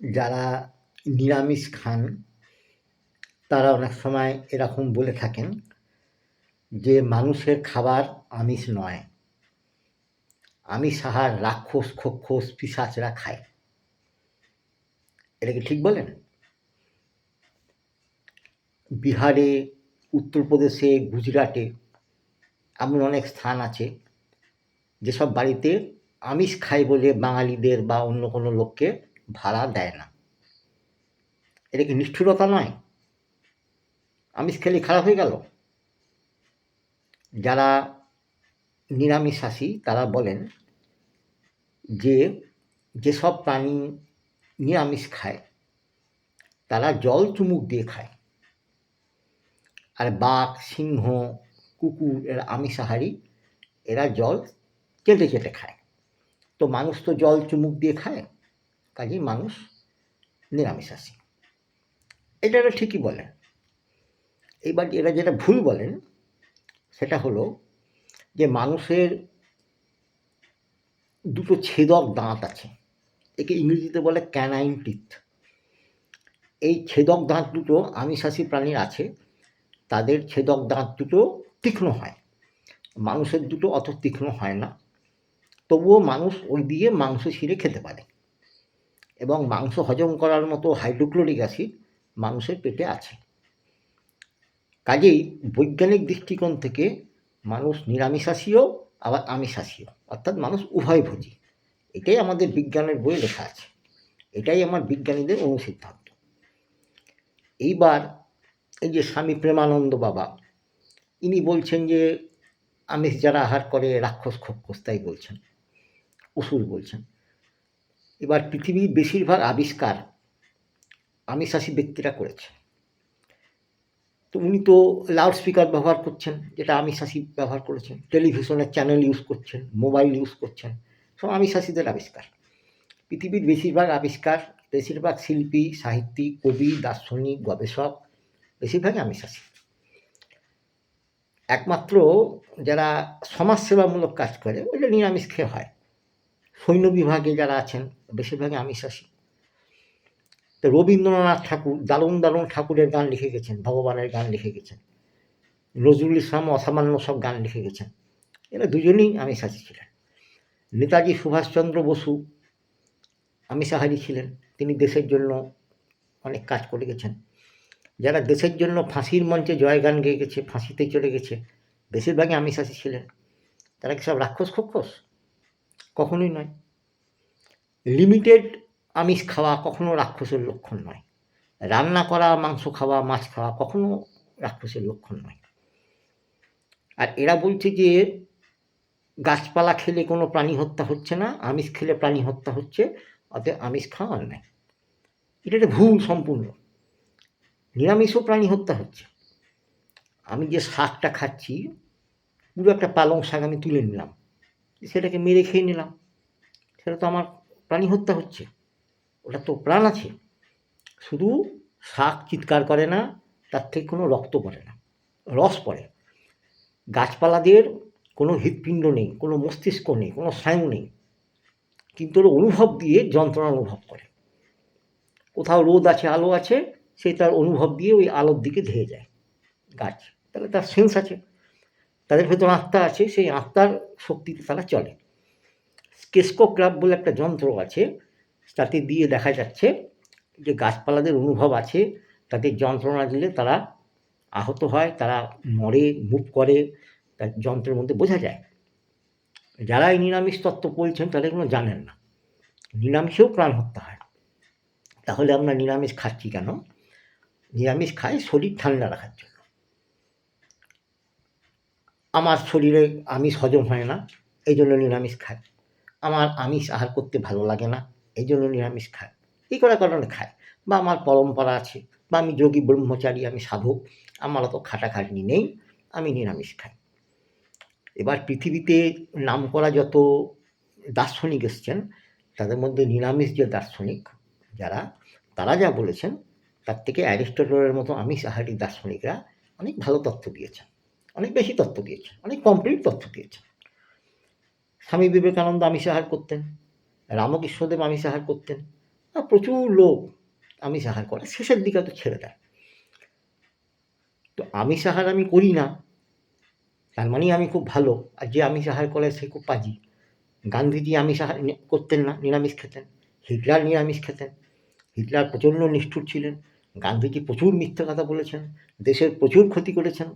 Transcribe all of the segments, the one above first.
যারা নিরামিষ খান, তারা অনেক সময় এরকম বলে থাকেন যে, মানুষের খাবার আমিষ নয়। আমিষ আহার রাক্ষস, খক্ষস, পিসাচরা খায়। এটা কি ঠিক বলেন? বিহারে, উত্তরপ্রদেশে, গুজরাটে এমন অনেক স্থান আছে যেসব বাড়িতে আমিষ খায় বলে বাঙালিদের বা অন্য কোনো লোককে ভাড়া দেয় না। এটা কি নিষ্ঠুরতা নয়? আমিষ খেলে খারাপ হয়ে গেল? যারা নিরামিষাশী, তারা বলেন যে, যেসব প্রাণী নিরামিষ খায়, তারা জল চুমুক দিয়ে খায়। আর বাঘ, সিংহ, কুকুর, এরা আমিষাহারী, এরা জল চেটে চেটে খায়। তো মানুষ তো জল চুমুক দিয়ে খায়? কাজেই মানুষ নিরামিষাশী এটা এরা ঠিকই বলেন। এইবার এরা যেটা ভুল বলেন, সেটা হলো যে মানুষের দুটো ছেদক দাঁত আছে। একে ইংরেজিতে বলে ক্যানাইন টিথ এই ছেদক দাঁত দুটো আমিষাশী প্রাণীর আছে। তাদের ছেদক দাঁত দুটো তীক্ষ্ণ হয়। মানুষের দুটো অত তীক্ষ্ণ হয় না। তবুও মানুষ ওই দিয়ে মাংস ছিঁড়ে খেতে পারে। এবং মাংস হজম করার মতো হাইড্রোক্লোরিক অ্যাসিড মানুষের পেটে আছে। কাজেই বৈজ্ঞানিক দৃষ্টিকোণ থেকে মানুষ নিরামিষাশীও আবার আমিষাশীও অর্থাৎ মানুষ উভয়ভোজী। এটাই আমাদের বিজ্ঞানের বইয়ে লেখা আছে। এটাই আমার বিজ্ঞানীদের অনুসিদ্ধান্ত। এইবার এই যে স্বামী প্রেমানন্দ বাবা, ইনি বলছেন যে, আমিষ যারা আহার করে, রাক্ষস খক্ষস তাই বলছেন উসুর বলছেন। এবার পৃথিবীর বেশিরভাগ আবিষ্কার আমিষাশী ব্যক্তিরা করেছে। তো উনি তো লাউড স্পিকার ব্যবহার করছেন, যেটা আমিষাশী ব্যবহার করেছেন টেলিভিশনের চ্যানেল ইউজ করছেন মোবাইল ইউজ করছেন, সব আমিষাশীদের আবিষ্কার। পৃথিবীর বেশিরভাগ আবিষ্কার, বেশিরভাগ শিল্পী সাহিত্যিক কবি, দার্শনিক, গবেষক, বেশিরভাগই আমিষাশী। একমাত্র যারা সমাজসেবামূলক কাজ করে, ওইটা নিরামিষ খেয়ে হয়। সৈন্য বিভাগে যারা আছেন, বেশিরভাগই আমিষাশী তো রবীন্দ্রনাথ ঠাকুর, দারুণ দারুণ ঠাকুরের গান লিখে গেছেন, ভগবানের গান লিখে গেছেন। নজরুল ইসলাম অসামান্য সব গান লিখে গেছেন। এরা দুজনেই আমিষাশী ছিলেন। নেতাজি সুভাষচন্দ্র বসু আমিষাহারী ছিলেন। তিনি দেশের জন্য অনেক কাজ করে গেছেন। যারা দেশের জন্য ফাঁসির মঞ্চে জয়গান গেয়ে গেছে, ফাঁসিতে চলে গেছে, বেশিরভাগই আমিষাশী ছিলেন। তারা কি সব রাক্ষস খক্ষস? কখনোই নয়। লিমিটেড আমিষ খাওয়া কখনো রাক্ষসের লক্ষণ নয়। রান্না করা, মাংস খাওয়া, মাছ খাওয়া কখনো রাক্ষসের লক্ষণ নয়। আর এরা বলছে যে, গাছপালা খেলে কোনো প্রাণী হত্যা হচ্ছে না, আমিষ খেলে প্রাণী হত্যা হচ্ছে, অতএব আমিষ খাওয়া অন্যায় এটা একটা ভুল সম্পূর্ণ। নিরামিষও প্রাণী হত্যা হচ্ছে। আমি যে শাকটা খাচ্ছি, পুরো একটা পালং শাক আমি তুলে নিলাম। সেটাকে মেরে খেয়ে নিলাম। সেটা তো আমার প্রাণী হত্যা হচ্ছে। ওটা তো প্রাণ আছে। শুধু শাক চিৎকার করে না, তার থেকে কোনো রক্ত পড়ে না, রস পড়ে। গাছপালাদের কোনো হৃৎপিণ্ড নেই, কোনো মস্তিষ্ক নেই, কোনো স্নায়ু নেই। কিন্তু ওর অনুভব দিয়ে যন্ত্রণা অনুভব করে। কোথাও রোদ আছে, আলো আছে, সে তার অনুভব দিয়ে ওই আলোর দিকে ধেয়ে যায়। গাছ, তাহলে তার সেন্স আছে। তাদের ভেতর আত্মা আছে সেই আত্মার শক্তিতে তারা চলে। স্কেসকোগ্রাফ বলে একটা যন্ত্র আছে তাতে দিয়ে দেখা যাচ্ছে যে গাছপালাদের অনুভব আছে তাদের যন্ত্রণা দিলে তারা আহত হয় তারা মরে মুভ করে তার যন্ত্রের মধ্যে বোঝা যায়। যারা এই নিরামিষ তত্ত্ব বলছেন তাদের কোনো জানেন না। নিরামিষেও প্রাণ হত্যা হয়। তাহলে আমরা নিরামিষ খাচ্ছি কেন? নিরামিষ খাই শরীর ঠান্ডা রাখার জন্য। আমার শরীরে আমিষ হজম হয় না, এই জন্য নিরামিষ খাই আমার আমিষ আহার করতে ভালো লাগে না, এই জন্য নিরামিষ খাই এই করা কারণে খাই বা আমার পরম্পরা আছে, বা আমি যোগী ব্রহ্মচারী, আমি সাধক, আমার অত খাটাখাটনি নেই, আমি নিরামিষ খাই। এবার পৃথিবীতে নাম করা যত দার্শনিক এসছেন, তাদের মধ্যে নিরামিষ যে দার্শনিক যারা, তারা যা বলেছেন, তার থেকে অ্যারিস্টটলের মতো আমিষ আহারি দার্শনিকরা অনেক ভালো তথ্য দিয়েছেন। অনেক বেশি তথ্য দিয়েছেন অনেক কমপ্লিট তথ্য দিয়েছেন স্বামী বিবেকানন্দ আমিষ আহার করতেন, রামকৃষ্ণদেব আমিষ আহার করতেন প্রচুর লোক আমিষ আহার করে, শেষের দিকে তো ছেড়ে দেয়। তো আমিষ আহার আমি করি না, তার মানেই আমি খুব ভালো, আর যে আমিষ আহার করে সে খুব পাজি। গান্ধীজি আমিষ আহার নি- করতেন না, নিরামিষ খেতেন, হিটলার নিরামিষ খেতেন, হিটলার প্রচণ্ড নিষ্ঠুর ছিলেন, গান্ধীজি প্রচুর মিথ্যে কথা বলেছেন, দেশের প্রচুর ক্ষতি করেছেন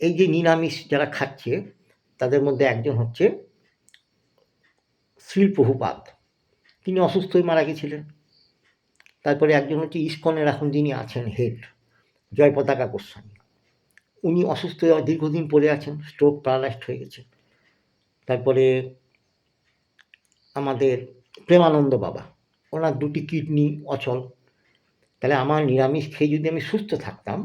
এই যে নিরামিষ যারা খাচ্ছে, তাদের মধ্যে একজন হচ্ছে শ্রীল প্রভুপাদ তিনি অসুস্থ হয়ে মারা গেছিলেন। তারপরে একজন হচ্ছে ইস্কনের এখন যিনি আছেন হেড জয় পতাকা গোস্বামী। উনি অসুস্থ হয়ে দীর্ঘদিন পড়ে আছেন স্ট্রোক প্যারালাইজড হয়ে গেছে তারপরে আমাদের প্রেমানন্দ বাবা, ওনার দুটি কিডনি অচল। তাহলে আমার নিরামিষ খেয়ে যদি আমি সুস্থ থাকতাম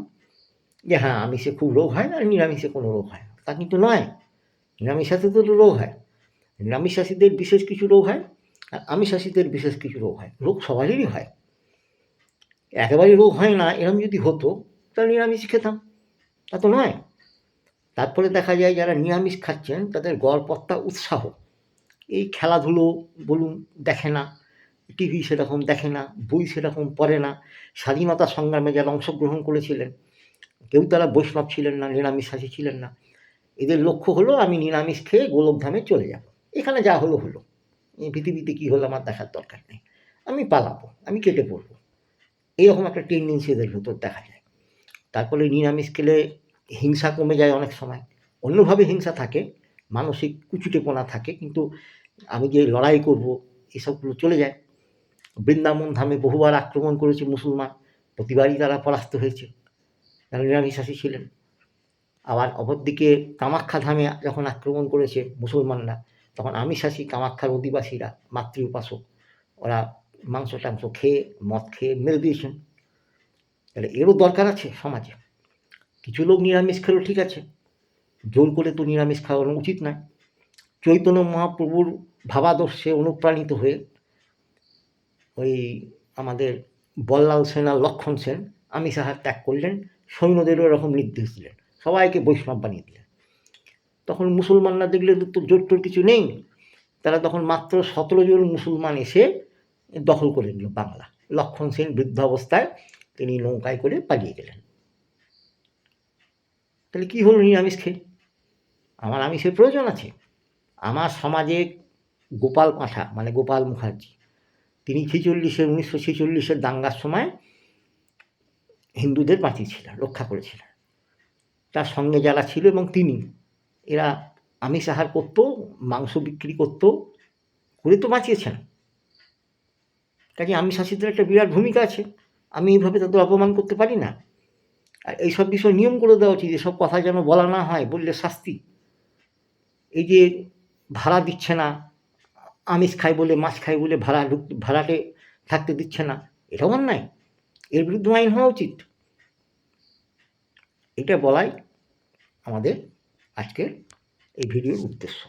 যে হ্যাঁ আমিষে খুব রোগ হয় আর নিরামিষে কোনো রোগ হয় না। তা কিন্তু নয়। নিরামিষাশে তো রোগ হয়। নিরামিষাশীদের বিশেষ কিছু রোগ হয়, আর আমিষাশীদের বিশেষ কিছু রোগ হয়। রোগ সবারই হয়। একেবারে রোগ হয় না এরকম যদি হতো, তাহলে নিরামিষ খেতাম। তা তো নয়। তারপরে দেখা যায়, যারা নিরামিষ খাচ্ছেন, তাদের গড়পত্তা উৎসাহ। এই খেলাধুলো বলুন দেখে না, টিভি সেরকম দেখে না, বই সেরকম পড়ে না। স্বাধীনতা সংগ্রামে যারা অংশগ্রহণ করেছিলেন কেউ তারা বৈষ্ণব ছিলেন না নিরামিষাসী ছিলেন না। এদের লক্ষ্য হলো আমি নিরামিষ খেয়ে গোলকধামে চলে যাব। এখানে যা হলো হলো। পৃথিবীতে কী হলো আমার দেখার দরকার নেই। আমি পালাবো, আমি কেটে পড়ব। এইরকম একটা টেন্ডেন্সি এদের ভেতর দেখা যায়। তারপরে নিরামিষ খেলে হিংসা কমে যায় অনেক সময়। অন্যভাবে হিংসা থাকে, মানসিক কুচুটেপনা থাকে, কিন্তু আমি যে লড়াই করব, এসবগুলো চলে যায়। বৃন্দাবন ধামে বহুবার আক্রমণ করেছে মুসলমান। প্রতিবারই তারা পরাস্ত হয়েছে। তারা নিরামিষাসী ছিলেন। আবার অপরদিকে কামাখ্যা ধামে যখন আক্রমণ করেছে মুসলমানরা, তখন আমিষাসী কামাখ্যার অধিবাসীরা, মাতৃ উপাসক। ওরা মাংস, টাংস খেয়ে, মদ খেয়ে মেরে দিয়েছেন। তাহলে এরও দরকার আছে সমাজে। কিছু লোক নিরামিষ খেলো ঠিক আছে। জোর করে তো নিরামিষ খাওয়ানো উচিত নয়। চৈতন্য মহাপ্রভুর ভাবাদর্শে অনুপ্রাণিত হয়ে ওই আমাদের বল্লাল সেন লক্ষণ সেন আমিষ আহার ত্যাগ করলেন। সৈন্যদেরও এরকম নির্দেশ দিলেন, সবাইকে বৈষ্ণব বানিয়ে দিলেন। তখন মুসলমানরা দেখলে তো জোর টোর কিছু নেই। তারা তখন মাত্র সতেরো জন মুসলমান এসে দখল করে নিল বাংলা। লক্ষণ সেন বৃদ্ধ অবস্থায় তিনি নৌকায় করে পালিয়ে গেলেন। তাহলে কী হলো নিরামিষ? খেয়ে আমার আমিষের প্রয়োজন আছে। আমার সমাজে গোপাল পাঁঠা মানে গোপাল মুখার্জি, তিনি ছেচল্লিশের উনিশশো ছেচল্লিশের দাঙ্গার সময় হিন্দুদের বাঁচিয়েছিলেন রক্ষা করেছিলেন তার সঙ্গে যারা ছিল এবং তিনি, এরা আমিষ আহার করতো, মাংস বিক্রি করতো, করে তো বাঁচিয়েছেন। কাজে আমিষ শাসিতের একটা বিরাট ভূমিকা আছে। আমি এইভাবে তাদের অপমান করতে পারি না। আর এইসব বিষয় নিয়ম করে দেওয়া উচিত, এসব কথা যেন বলা না হয়, বললে শাস্তি। এই যে ভাড়া দিচ্ছে না, আমিষ খাই বলে, মাছ খাই বলে ভাড়া ভাড়াটে থাকতে দিচ্ছে না, এটাও অন্যায়। এর বিরুদ্ধে আইন হওয়া উচিত। এটা বলাই আমাদের আজকের এই ভিডিওর উদ্দেশ্য।